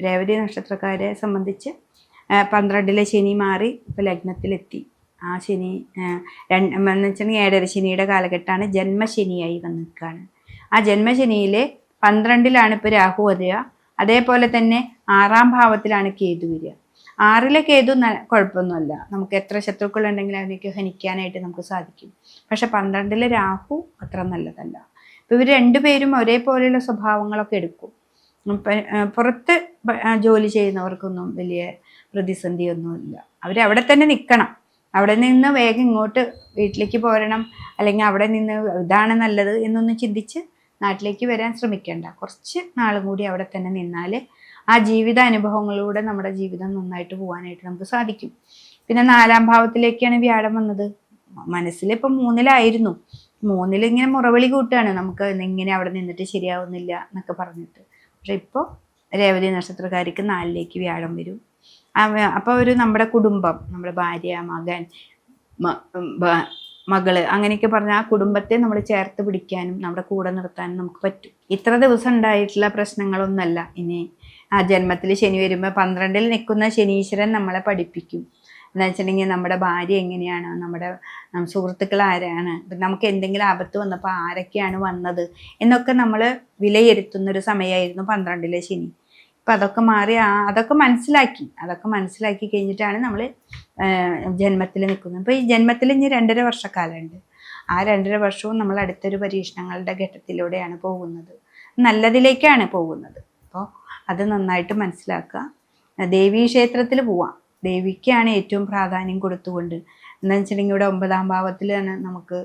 രേവതി നക്ഷത്രക്കാരെ സംബന്ധിച്ച് പന്ത്രണ്ടിലെ ശനി മാറി ഇപ്പോൾ ലഗ്നത്തിലെത്തി. ആ ശനി രണ്ട് എന്ന് വെച്ചിട്ടുണ്ടെങ്കിൽ ഏഴര ശനിയുടെ കാലഘട്ടമാണ് ജന്മശനിയായി വന്നു നിൽക്കുകയാണ് ആ ജന്മശനിയിൽ പന്ത്രണ്ടിലാണ് ഇപ്പോൾ രാഹു വരിക. അതേപോലെ തന്നെ ആറാം ഭാവത്തിലാണ് കേതു വരിക. ആറിലെ കേതു കുഴപ്പമൊന്നുമല്ല. നമുക്ക് എത്ര ശത്രുക്കളുണ്ടെങ്കിലും അതിനൊക്കെ ഹനിക്കാനായിട്ട് നമുക്ക് സാധിക്കും. പക്ഷെ പന്ത്രണ്ടിലെ രാഹു അത്ര നല്ലതല്ല. ഇപ്പം ഇവർ രണ്ടുപേരും ഒരേപോലെയുള്ള സ്വഭാവങ്ങളൊക്കെ എടുക്കും. പുറത്ത് ജോലി ചെയ്യുന്നവർക്കൊന്നും വലിയ പ്രതിസന്ധിയൊന്നുമില്ല. അവരവിടെ തന്നെ നിൽക്കണം അവിടെ നിന്ന് വേഗം ഇങ്ങോട്ട് വീട്ടിലേക്ക് പോരണം. അല്ലെങ്കിൽ അവിടെ നിന്ന് ഇതാണ് നല്ലത് എന്നൊന്ന് ചിന്തിച്ച് നാട്ടിലേക്ക് വരാൻ ശ്രമിക്കേണ്ട. കുറച്ച് നാളും കൂടി അവിടെ തന്നെ നിന്നാൽ ആ ജീവിത അനുഭവങ്ങളിലൂടെ നമ്മുടെ ജീവിതം നന്നായിട്ട് പോകാനായിട്ട് നമുക്ക് സാധിക്കും. പിന്നെ നാലാം ഭാവത്തിലേക്കാണ് വ്യാഴം വന്നത്. മനസ്സിൽ മൂന്നിലായിരുന്നു. മൂന്നിൽ ഇങ്ങനെ മുറവിളി കൂട്ടുകയാണ്. നമുക്ക് ഇങ്ങനെ അവിടെ നിന്നിട്ട് ശരിയാവുന്നില്ല എന്നൊക്കെ പറഞ്ഞിട്ട്. പക്ഷെ ഇപ്പോൾ രേവതി നക്ഷത്രക്കാർക്ക് നാലിലേക്ക് വ്യാഴം വരും. അപ്പോൾ ഒരു നമ്മുടെ കുടുംബം നമ്മുടെ ഭാര്യ മകൻ മകൾ അങ്ങനെയൊക്കെ പറഞ്ഞാൽ ആ കുടുംബത്തെ നമ്മൾ ചേർത്ത് പിടിക്കാനും നമ്മുടെ കൂടെ നിർത്താനും നമുക്ക് പറ്റും. ഇത്ര ദിവസം ഉണ്ടായിട്ടുള്ള പ്രശ്നങ്ങളൊന്നല്ല ഇനി ആ ജന്മത്തിൽ ശനി വരുമ്പോൾ പന്ത്രണ്ടിൽ നിൽക്കുന്ന ശനീശ്വരൻ നമ്മളെ പഠിപ്പിക്കും. എന്ന് വെച്ചിട്ടുണ്ടെങ്കിൽ നമ്മുടെ ഭാര്യ എങ്ങനെയാണ്? നമ്മുടെ സുഹൃത്തുക്കൾ ആരാണ്? നമുക്ക് എന്തെങ്കിലും ആപത്ത് വന്നപ്പോൾ ആരൊക്കെയാണ് വന്നത്? എന്നൊക്കെ നമ്മൾ വിലയിരുത്തുന്ന ഒരു സമയമായിരുന്നു പന്ത്രണ്ടിലെ ശനി. ഇപ്പം അതൊക്കെ മാറി അതൊക്കെ മനസ്സിലാക്കി. അതൊക്കെ മനസ്സിലാക്കി കഴിഞ്ഞിട്ടാണ് നമ്മൾ ജന്മത്തിൽ നിൽക്കുന്നത്. അപ്പോൾ ഈ ജന്മത്തിൽ ഇനി രണ്ടര വർഷക്കാലമുണ്ട്. ആ രണ്ടര വർഷവും നമ്മൾ അടുത്തൊരു പരീക്ഷണങ്ങളുടെ ഘട്ടത്തിലൂടെയാണ് പോകുന്നത്. നല്ലതിലേക്കാണ് പോകുന്നത്. അപ്പോൾ അത് നന്നായിട്ട് മനസ്സിലാക്കുക. ദേവീ ക്ഷേത്രത്തിൽ പോവാം. ദേവിക്കാണ് ഏറ്റവും പ്രാധാന്യം കൊടുത്തുകൊണ്ട്. എന്താണെന്ന് വെച്ചിട്ടുണ്ടെങ്കിൽ ഇവിടെ ഒമ്പതാം ഭാവത്തിലാണ് നമുക്ക്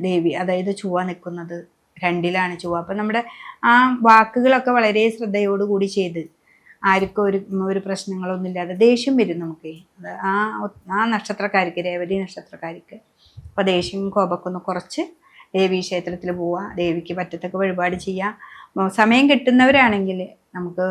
ദേവി അതായത് ചുവ നിൽക്കുന്നത് രണ്ടിലാണ് ചുവ അപ്പം നമ്മുടെ ആ വാക്കുകളൊക്കെ വളരെ ശ്രദ്ധയോടുകൂടി ചെയ്ത് ആർക്കും ഒരു ഒരു പ്രശ്നങ്ങളൊന്നും ഇല്ലാതെ ദേഷ്യം വരും നമുക്ക്. ആ ആ നക്ഷത്രക്കാർക്ക് രേവതി നക്ഷത്രക്കാർക്ക് അപ്പോൾ ദേഷ്യം കോപമൊക്കെ ഒന്ന് കുറച്ച് ദേവീ ക്ഷേത്രത്തിൽ പോവുക ദേവിക്ക് പറ്റത്തൊക്കെ വഴിപാട് ചെയ്യാം. ഉം, സമയം കിട്ടുന്നവരാണെങ്കിൽ നമുക്ക്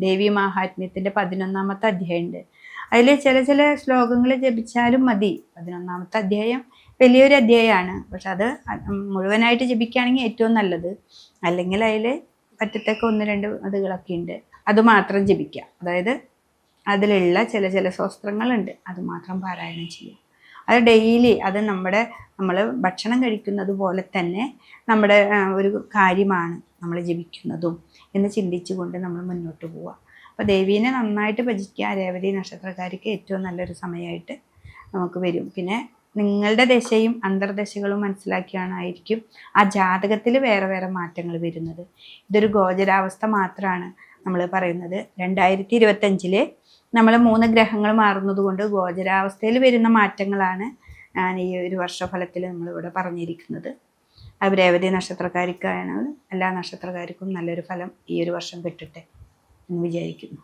ദേവി മാഹാത്മ്യത്തിന്റെ പതിനൊന്നാമത്തെ അധ്യായമുണ്ട്. അതിൽ ചില ചില ശ്ലോകങ്ങൾ ജപിച്ചാലും മതി. പതിനൊന്നാമത്തെ അധ്യായം വലിയൊരു അധ്യായമാണ്. പക്ഷെ അത് മുഴുവനായിട്ട് ജപിക്കുകയാണെങ്കിൽ ഏറ്റവും നല്ലത്. അല്ലെങ്കിൽ അതിൽ പറ്റത്തൊക്കെ ഒന്ന് രണ്ട് അതുകളൊക്കെ ഉണ്ട്. അത് മാത്രം ജപിക്കുക. അതായത് അതിലുള്ള ചില ചില ശസ്ത്രങ്ങളുണ്ട്. അത് മാത്രം പാരായണം ചെയ്യുക. അത് ഡെയിലി അത് നമ്മുടെ നമ്മൾ ഭക്ഷണം കഴിക്കുന്നത് പോലെ തന്നെ നമ്മുടെ ഒരു കാര്യമാണ് നമ്മൾ ജപിക്കുന്നതും എന്ന് ചിന്തിച്ചുകൊണ്ട് നമ്മൾ മുന്നോട്ട് പോവുക. അപ്പോൾ ദേവീനെ നന്നായിട്ട് ഭജിക്കുക രേവതി നക്ഷത്രക്കാർക്ക് ഏറ്റവും നല്ലൊരു സമയമായിട്ട് നമുക്ക് വരും. പിന്നെ നിങ്ങളുടെ ദശയും അന്തർദശകളും മനസ്സിലാക്കിയാണായിരിക്കും ആ ജാതകത്തിൽ വേറെ വേറെ മാറ്റങ്ങൾ വരുന്നത്. ഇതൊരു ഗോചരാവസ്ഥ മാത്രമാണ് നമ്മൾ പറയുന്നത്. രണ്ടായിരത്തി ഇരുപത്തഞ്ചിൽ നമ്മൾ മൂന്ന് ഗ്രഹങ്ങൾ മാറുന്നത് കൊണ്ട് ഗോചരാവസ്ഥയിൽ വരുന്ന മാറ്റങ്ങളാണ് ഞാൻ ഈ ഒരു വർഷഫലത്തിൽ നമ്മളിവിടെ പറഞ്ഞിരിക്കുന്നത്. അത് രേവതി നക്ഷത്രക്കാർക്കാണ് എല്ലാ നക്ഷത്രക്കാർക്കും നല്ലൊരു ഫലം ഈ ഒരു വർഷം കിട്ടട്ടെ എന്ന് വിചാരിക്കുന്നു.